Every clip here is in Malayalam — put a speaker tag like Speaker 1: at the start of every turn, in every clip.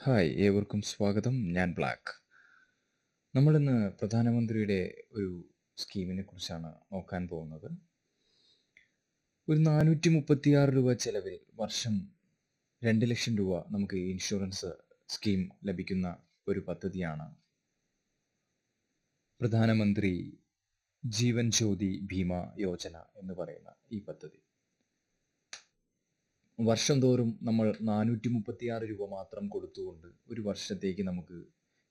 Speaker 1: ഹായ് ഏവർക്കും സ്വാഗതം. ഞാൻ ബ്ലാക്ക്. നമ്മളിന്ന് പ്രധാനമന്ത്രിയുടെ ഒരു സ്കീമിനെ കുറിച്ചാണ് നോക്കാൻ പോകുന്നത്. ഒരു നാനൂറ്റി മുപ്പത്തിയാറ് രൂപ ചെലവിൽ വർഷം രണ്ട് ലക്ഷം രൂപ നമുക്ക് ഇൻഷുറൻസ് സ്കീം ലഭിക്കുന്ന ഒരു പദ്ധതിയാണ് പ്രധാനമന്ത്രി ജീവൻ ജ്യോതി ഭീമ യോജന എന്ന് പറയുന്ന ഈ പദ്ധതി. വർഷം തോറും നമ്മൾ നാനൂറ്റി മുപ്പത്തിയാറ് രൂപ മാത്രം കൊടുത്തുകൊണ്ട് ഒരു വർഷത്തേക്ക് നമുക്ക്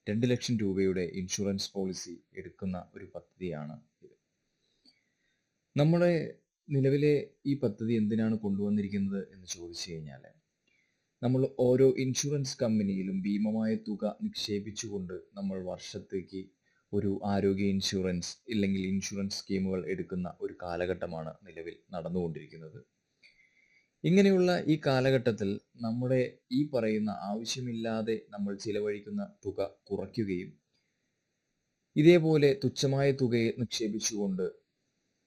Speaker 1: രണ്ട് ലക്ഷം രൂപയുടെ ഇൻഷുറൻസ് പോളിസി എടുക്കുന്ന ഒരു പദ്ധതിയാണ് ഇത്. നമ്മുടെ നിലവിലെ ഈ പദ്ധതി എന്തിനാണ് കൊണ്ടുവന്നിരിക്കുന്നത് എന്ന് ചോദിച്ചു കഴിഞ്ഞാൽ നമ്മൾ ഓരോ ഇൻഷുറൻസ് കമ്പനിയിലും ഭീമമായ തുക നിക്ഷേപിച്ചുകൊണ്ട് നമ്മൾ വർഷത്തേക്ക് ഒരു ആരോഗ്യ ഇൻഷുറൻസ് ഇല്ലെങ്കിൽ ഇൻഷുറൻസ് സ്കീമുകൾ എടുക്കുന്ന ഒരു കാലഘട്ടമാണ് നിലവിൽ നടന്നുകൊണ്ടിരിക്കുന്നത്. ഇങ്ങനെയുള്ള ഈ കാലഘട്ടത്തിൽ നമ്മുടെ ഈ പറയുന്ന ആവശ്യമില്ലാതെ നമ്മൾ ചിലവഴിക്കുന്ന തുക കുറയ്ക്കുകയും ഇതേപോലെ തുച്ഛമായ തുകയെ നിക്ഷേപിച്ചുകൊണ്ട്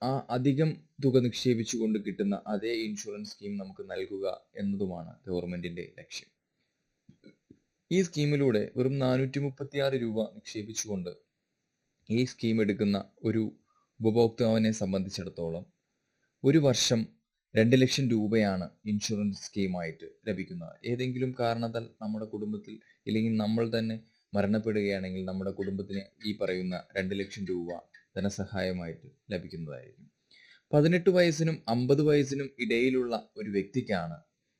Speaker 1: ആ അധികം തുക നിക്ഷേപിച്ചുകൊണ്ട് കിട്ടുന്ന അതേ ഇൻഷുറൻസ് സ്കീം നമുക്ക് നൽകുക എന്നതുമാണ് ഗവൺമെന്റിന്റെ ലക്ഷ്യം. ഈ സ്കീമിലൂടെ വെറും നാനൂറ്റി മുപ്പത്തി ആറ് രൂപ നിക്ഷേപിച്ചുകൊണ്ട് ഈ സ്കീം എടുക്കുന്ന ഒരു ഉപഭോക്താവിനെ സംബന്ധിച്ചിടത്തോളം ഒരു വർഷം രണ്ട് ലക്ഷം രൂപയാണ് ഇൻഷുറൻസ് സ്കീമായിട്ട് ലഭിക്കുന്നത്. ഏതെങ്കിലും കാരണത്താൽ നമ്മുടെ കുടുംബത്തിൽ ഇല്ലെങ്കിൽ നമ്മൾ തന്നെ മരണപ്പെടുകയാണെങ്കിൽ നമ്മുടെ കുടുംബത്തിന് ഈ പറയുന്ന രണ്ട് ലക്ഷം രൂപ ധനസഹായമായിട്ട് ലഭിക്കുന്നതായിരിക്കും. പതിനെട്ട് വയസ്സിനും അമ്പത് വയസ്സിനും ഇടയിലുള്ള ഒരു വ്യക്തിക്കാണ്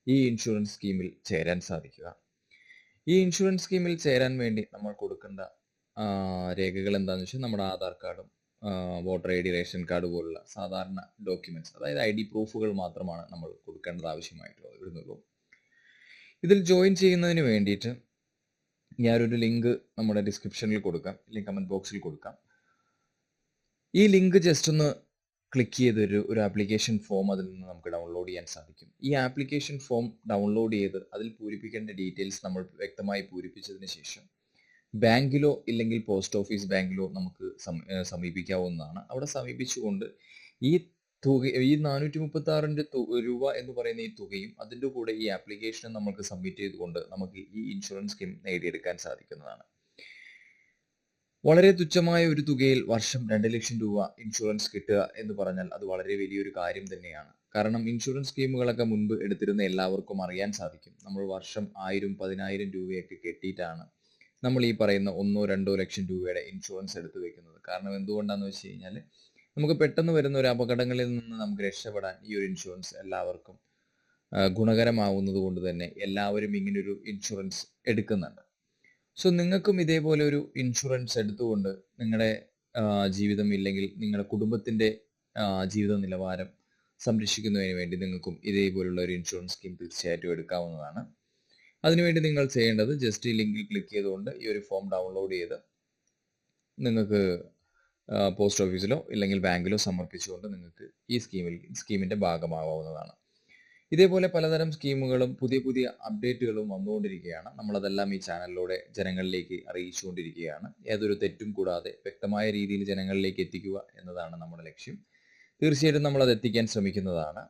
Speaker 1: ഈ ഇൻഷുറൻസ് സ്കീമിൽ ചേരാൻ സാധിക്കുക. ഈ ഇൻഷുറൻസ് സ്കീമിൽ ചേരാൻ വേണ്ടി നമ്മൾ കൊടുക്കേണ്ട രേഖകൾ എന്താണെന്ന് വെച്ചാൽ നമ്മുടെ ആധാർ കാർഡും voter I D ration card പോലുള്ള സാധാരണ ഡോക്യുമെന്റ്സ് അതായത് ഐ ഡി പ്രൂഫുകൾ മാത്രമാണ് നമ്മൾ കൊടുക്കേണ്ടത് ആവശ്യമായിട്ടുള്ളത് വരുന്നുള്ളൂ. ഇതിൽ ജോയിൻ ചെയ്യുന്നതിന് വേണ്ടിയിട്ട് ഞാനൊരു ലിങ്ക് നമ്മുടെ ഡിസ്ക്രിപ്ഷനിൽ കൊടുക്കാം ലിങ്ക് കമന്റ് ബോക്സിൽ കൊടുക്കാം. ഈ ലിങ്ക് ജസ്റ്റ് ഒന്ന് ക്ലിക്ക് ചെയ്തൊരു ഒരു ആപ്ലിക്കേഷൻ ഫോം അതിൽ നിന്ന് നമുക്ക് ഡൗൺലോഡ് ചെയ്യാൻ സാധിക്കും. ഈ ആപ്ലിക്കേഷൻ ഫോം ഡൗൺലോഡ് ചെയ്ത് അതിൽ പൂരിപ്പിക്കേണ്ട ഡീറ്റെയിൽസ് നമ്മൾ വ്യക്തമായി പൂരിപ്പിച്ചതിന് ശേഷം ബാങ്കിലോ ഇല്ലെങ്കിൽ പോസ്റ്റ് ഓഫീസ് ബാങ്കിലോ നമുക്ക് സമീപിക്കാവുന്നതാണ്. അവിടെ സമീപിച്ചുകൊണ്ട് ഈ തുക ഈ നാനൂറ്റി മുപ്പത്തി ആറിന്റെ രൂപ എന്ന് പറയുന്ന ഈ തുകയും അതിന്റെ കൂടെ ഈ ആപ്ലിക്കേഷനും നമുക്ക് സബ്മിറ്റ് ചെയ്തുകൊണ്ട് നമുക്ക് ഈ ഇൻഷുറൻസ് സ്കീം നേടിയെടുക്കാൻ സാധിക്കുന്നതാണ്. വളരെ തുച്ഛമായ ഒരു തുകയിൽ വർഷം രണ്ട് ലക്ഷം രൂപ ഇൻഷുറൻസ് കിട്ടുക എന്ന് പറഞ്ഞാൽ അത് വളരെ വലിയൊരു കാര്യം തന്നെയാണ്. കാരണം ഇൻഷുറൻസ് സ്കീമുകളൊക്കെ മുൻപ് എടുത്തിരുന്ന എല്ലാവർക്കും അറിയാൻ സാധിക്കും. നമ്മൾ വർഷം ആയിരം പതിനായിരം രൂപയൊക്കെ കെട്ടിയിട്ടാണ് നമ്മൾ ഈ പറയുന്ന ഒന്നോ രണ്ടോ ലക്ഷം രൂപയുടെ ഇൻഷുറൻസ് എടുത്തു വെക്കുന്നത്. കാരണം എന്തുകൊണ്ടാന്ന് വെച്ച് കഴിഞ്ഞാൽ നമുക്ക് പെട്ടെന്ന് വരുന്ന ഒരു അപകടങ്ങളിൽ നിന്ന് നമുക്ക് രക്ഷപ്പെടാൻ ഈ ഒരു ഇൻഷുറൻസ് എല്ലാവർക്കും ഗുണകരമാവുന്നത് കൊണ്ട് തന്നെ എല്ലാവരും ഇങ്ങനൊരു ഇൻഷുറൻസ് എടുക്കുന്നുണ്ട്. സോ നിങ്ങൾക്കും ഇതേപോലെ ഒരു ഇൻഷുറൻസ് എടുത്തുകൊണ്ട് നിങ്ങളുടെ ജീവിതം ഇല്ലെങ്കിൽ നിങ്ങളുടെ കുടുംബത്തിന്റെ ജീവിത നിലവാരം സംരക്ഷിക്കുന്നതിന് വേണ്ടി നിങ്ങൾക്കും ഇതേപോലുള്ള ഒരു ഇൻഷുറൻസ് സ്കീം തീർച്ചയായിട്ടും എടുക്കാവുന്നതാണ്. അതിനുവേണ്ടി നിങ്ങൾ ചെയ്യേണ്ടത് ജസ്റ്റ് ഈ ലിങ്കിൽ ക്ലിക്ക് ചെയ്തുകൊണ്ട് ഈ ഒരു ഫോം ഡൗൺലോഡ് ചെയ്ത് നിങ്ങൾക്ക് പോസ്റ്റ് ഓഫീസിലോ ഇല്ലെങ്കിൽ ബാങ്കിലോ സമർപ്പിച്ചുകൊണ്ട് നിങ്ങൾക്ക് ഈ സ്കീമിൽ സ്കീമിന്റെ ഭാഗമാവാവുന്നതാണ് ഇതേപോലെ പലതരം സ്കീമുകളും പുതിയ പുതിയ അപ്ഡേറ്റുകളും വന്നുകൊണ്ടിരിക്കുകയാണ്. നമ്മളതെല്ലാം ഈ ചാനലിലൂടെ ജനങ്ങളിലേക്ക് അറിയിച്ചുകൊണ്ടിരിക്കുകയാണ്. ഏതൊരു തെറ്റും കൂടാതെ വ്യക്തമായ രീതിയിൽ ജനങ്ങളിലേക്ക് എത്തിക്കുക എന്നതാണ് നമ്മുടെ ലക്ഷ്യം. തീർച്ചയായിട്ടും നമ്മളത് എത്തിക്കാൻ ശ്രമിക്കുന്നതാണ്.